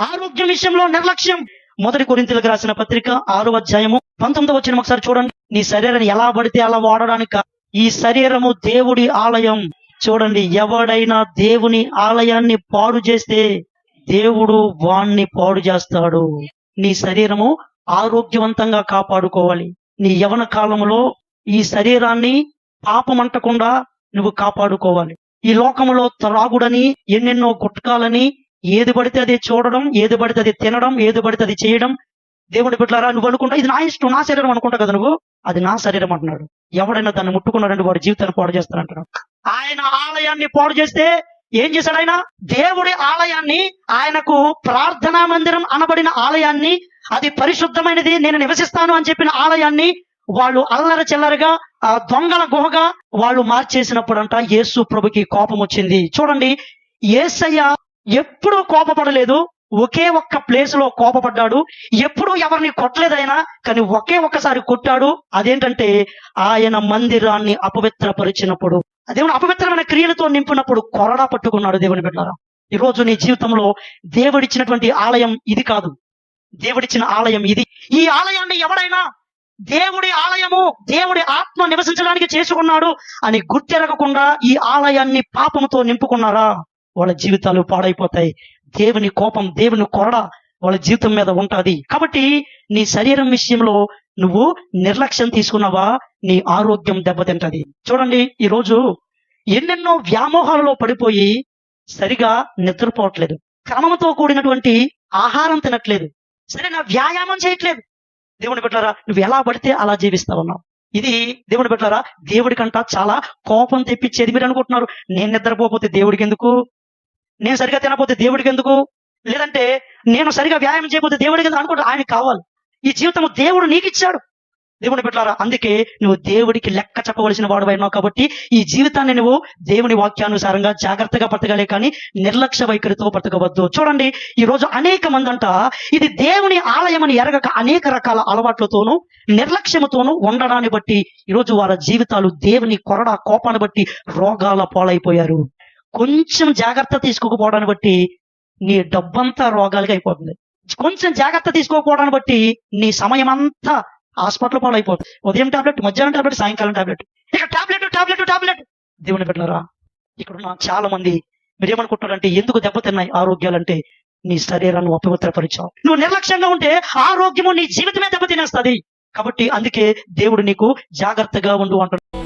ఆరోగ్యం విషయంలో నిర్లక్ష్యం. మొదటి కొరింతలకు రాసిన పత్రిక ఆరో అధ్యాయము పంతొమ్మిది వచ్చిన ఒకసారి చూడండి. నీ శరీరాన్ని ఎలా పడితే అలా వాడడానికి ఈ శరీరము దేవుడి ఆలయం. చూడండి ఎవడైనా దేవుని ఆలయాన్ని పాడు చేస్తే దేవుడు వాణ్ణి పాడు చేస్తాడు. నీ శరీరము ఆరోగ్యవంతంగా కాపాడుకోవాలి. నీ యవన కాలంలో ఈ శరీరాన్ని పాపమంటకుండా నువ్వు కాపాడుకోవాలి. ఈ లోకములో త్రాగుడని ఎన్నెన్నో గుట్కాలని ఏది పడితే అది చూడడం ఏది పడితే అది తినడం ఏది పడితే అది చేయడం. దేవుడి బిడ్డలారా నువ్వు అనుకుంటా ఇది నా ఇష్టం నా శరీరం అనుకుంటా కదా నువ్వు? అది నా శరీరం అంటున్నాడు. ఎవడైనా దాన్ని ముట్టుకున్నాడంటే వాడి జీవితాన్ని పాడు చేస్తానంటున్నాడు ఆయన ఆలయాన్ని పాడు చేస్తే ఏం చేశాడు ఆయన? దేవుడి ఆలయాన్ని ఆయనకు ప్రార్థనా మందిరం అనబడిన ఆలయాన్ని అది పరిశుద్ధమైనది నేను నివసిస్తాను అని చెప్పిన ఆలయాన్ని వాళ్ళు అల్లర చిల్లరగా ఆ దొంగల గుహగా వాళ్ళు మార్చేసినప్పుడంట యేసు ప్రభుకి కోపం వచ్చింది. చూడండి యేసయ్య ఎప్పుడూ కోపపడలేదు. ఒకే ఒక్క ప్లేస్లో కోపపడ్డాడు. ఎప్పుడూ ఎవరిని కొట్టలేదు ఆయన కానీ ఒకే ఒక్కసారి కొట్టాడు. అదేంటంటే ఆయన మందిరాన్ని అపవిత్రపరిచినప్పుడు. దేవుని అపవిత్రమైన క్రియలతో నింపినప్పుడు కొరడా పట్టుకున్నాడు దేవుని బిడ్డారా ఈ రోజు నీ జీవితంలో దేవుడిచ్చినటువంటి ఆలయం ఇది కాదు. దేవుడిచ్చిన ఆలయం ఇది. ఈ ఆలయాన్ని ఎవడైనా దేవుడి ఆలయము దేవుడి ఆత్మ నివసించడానికి చేసుకున్నాడు అని గుర్తెరగకుండా ఈ ఆలయాన్ని పాపముతో నింపుకున్నారా? వాళ్ళ జీవితాలు పాడైపోతాయి. దేవుని కోపం దేవుని కొరడ వాళ్ళ జీవితం మీద ఉంటుంది. కాబట్టి నీ శరీరం విషయంలో నువ్వు నిర్లక్ష్యం తీసుకున్నావా? నీ ఆరోగ్యం దెబ్బతింటది. చూడండి ఈ రోజు ఎన్నెన్నో వ్యామోహాలలో పడిపోయి సరిగా నిద్రపోవట్లేదు. క్రమంతో కూడినటువంటి ఆహారం తినట్లేదు. సరైన వ్యాయామం చేయట్లేదు. దేవుని బిడ్డలారా నువ్వు ఎలా పడితే అలా జీవిస్తా ఉన్నావు ఇది దేవుని బిడ్డలారా దేవుడికంట చాలా కోపం తెప్పించేది మీరు అనుకుంటున్నారు. నేను నిద్రపోతే దేవుడికి ఎందుకు? నేను సరిగా తినకపోతే దేవుడికి ఎందుకు లేదంటే నేను సరిగా వ్యాయామం చేయకపోతే దేవుడికి ఎందుకు అనుకుంటా? ఆయన కావాలి. ఈ జీవితం దేవుడు నీకు ఇచ్చాడు దేవుని పెట్టారా అందుకే నువ్వు దేవుడికి లెక్క చెప్పవలసిన వాడు అయినావు కాబట్టి ఈ జీవితాన్ని నువ్వు దేవుని వాక్యానుసారంగా జాగ్రత్తగా బ్రతకాలే కానీ నిర్లక్ష్య వైఖరితో బ్రతకవద్దు. చూడండి ఈ రోజు అనేక మంది అంట ఇది దేవుని ఆలయం అని ఎరగక అనేక రకాల అలవాట్లతోనూ నిర్లక్ష్యముతోనూ ఉండడాన్ని బట్టి ఈరోజు వారి జీవితాలు దేవుని కొరడా కోపాన్ని బట్టి రోగాల పాలైపోయారు. కొంచెం జాగ్రత్త తీసుకోకపోవడాన్ని బట్టి నీ డబ్బంతా రోగాలుగా అయిపోతుంది. కొంచెం జాగ్రత్త తీసుకోకపోవడాన్ని బట్టి నీ సమయం అంతా హాస్పిటల్ పాలైపోతుంది. ఉదయం టాబ్లెట్ మధ్యాహ్నం టాబ్లెట్ సాయంకాలం టాబ్లెట్. ఇక టాబ్లెట్ టాబ్లెట్ టాబ్లెట్! దేవుని పెట్టినారా ఇక్కడ ఉన్న చాలా మంది మీరేమనుకుంటున్నారంటే ఎందుకు దెబ్బతిన్నాయి ఆరోగ్యాలంటే నీ శరీరాన్ని అపవిత్రపరిచావు నువ్వు నిర్లక్ష్యంగా ఉంటే ఆరోగ్యము నీ జీవితమే దెబ్బతినేస్తుంది కాబట్టి అందుకే దేవుడు నీకు జాగ్రత్తగా ఉండు అంటున్నాడు.